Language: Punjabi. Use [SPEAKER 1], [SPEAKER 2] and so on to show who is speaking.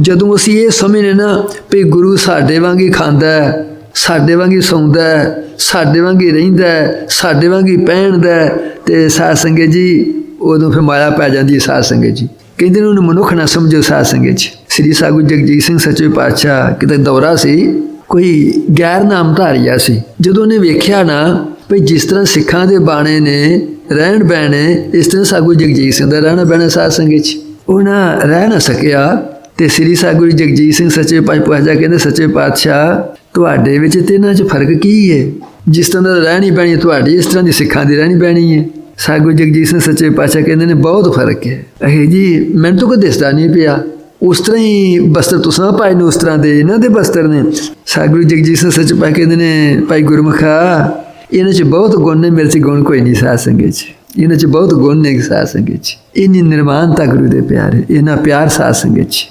[SPEAKER 1] ਜਦੋਂ ਅਸੀਂ ਇਹ ਸਮਝਨੇ ਨਾ ਵੀ ਗੁਰੂ ਸਾਡੇ ਵਾਂਗੀ ਖਾਂਦਾ ਹੈ, ਸਾਡੇ ਵਾਂਗੀ ਸੌਂਦਾ ਹੈ, ਸਾਡੇ ਵਾਂਗੀ ਰਹਿੰਦਾ ਹੈ, ਸਾਡੇ ਵਾਂਗੀ ਪਹਿਨਦਾ ਹੈ, ਤੇ ਸਾਧ ਸੰਗਤ ਜੀ ਉਦੋਂ ਫਿਰ ਮਾਇਆ ਪੈ ਜਾਂਦੀ ਹੈ ਸਾਧ ਸੰਗਤ ਜੀ। ਕਹਿੰਦੇ ਨੇ ਉਹਨੂੰ ਮਨੁੱਖ ਨਾ ਸਮਝੋ ਸਾਧ ਸੰਗਤ ਜੀ। ਸ੍ਰੀ ਸਾਗੂ ਜਗਜੀਤ ਸਿੰਘ ਸੱਚੇ ਪਾਤਸ਼ਾਹ ਕਿਤੇ ਦੌਰਾ ਸੀ ਕੋਈ ਗੈਰ ਨਾਮਧਾਰੀਆ ਸੀ। ਜਦੋਂ ਉਹਨੇ ਵੇਖਿਆ ਨਾ ਵੀ ਜਿਸ ਤਰ੍ਹਾਂ ਸਿੱਖਾਂ ਦੇ ਬਾਣੇ ਨੇ ਰਹਿਣ ਬਹਿਣੇ ਇਸ ਤਰ੍ਹਾਂ ਸਾਗੂ ਜਗਜੀਤ ਸਿੰਘ ਦਾ ਰਹਿਣਾ ਬਹਿਣਾ ਸਾਧ ਸੰਗਤ ਚ ਉਹ ਨਾ ਰਹਿ ਨਾ ਸਕਿਆ ਤੇ ਸ੍ਰੀ ਸਾਗੂ ਜਗਜੀਤ ਸਿੰਘ ਸੱਚੇ ਪਾਤਸ਼ਾਹ ਕਹਿੰਦੇ, ਸੱਚੇ ਪਾਤਸ਼ਾਹ, ਤੁਹਾਡੇ ਵਿੱਚ ਤੇ ਇਹਨਾਂ 'ਚ ਫ਼ਰਕ ਕੀ ਹੈ ਜਿਸ ਤਰ੍ਹਾਂ ਦਾ ਰਹਿਣੀ ਬਹਿਣੀ ਤੁਹਾਡੀ ਇਸ ਤਰ੍ਹਾਂ ਦੀ ਸਿੱਖਾਂ ਦੀ ਰਹਿਣੀ ਪੈਣੀ ਹੈ ਸਾਗੂ ਜਗਜੀਤ ਸਿੰਘ ਸੱਚੇ ਪਾਤਸ਼ਾਹ ਕਹਿੰਦੇ ਨੇ, ਬਹੁਤ ਫ਼ਰਕ ਹੈ ਇਹ ਜੀ, ਮੈਨੂੰ ਤਾਂ ਕੋਈ ਦਿਸਦਾ ਨਹੀਂ ਪਿਆ। ਉਸ ਤਰ੍ਹਾਂ ਹੀ ਬਸਤਰ ਤੁਸੀਂ ਪਾਏ ਨੇ, ਉਸ ਤਰ੍ਹਾਂ ਦੇ ਇਹਨਾਂ ਦੇ ਬਸਤਰ ਨੇ। ਸਾਗੁਰੂ ਜਗਜੀਤ ਸਿੰਘ ਸੱਚ ਪਾ ਕਹਿੰਦੇ ਨੇ, ਭਾਈ ਗੁਰਮੁਖਾ, ਇਹਨਾਂ 'ਚ ਬਹੁਤ ਗੁਣ ਨੇ, ਮੇਰੇ 'ਚ ਗੁਣ ਕੋਈ ਨਹੀਂ ਸਾਧ ਸੰਗਤ 'ਚ। ਇਹਨਾਂ 'ਚ ਬਹੁਤ ਗੁਣ ਨੇ ਸਾਧ ਸੰਗਤ 'ਚ। ਇੰਨੀ ਨਿਰਮਾਨਤਾ ਗੁਰੂ ਦੇ ਪਿਆਰੇ ਇਹਨਾਂ ਪਿਆਰ ਸਾਧ ਸੰਗਤ 'ਚ।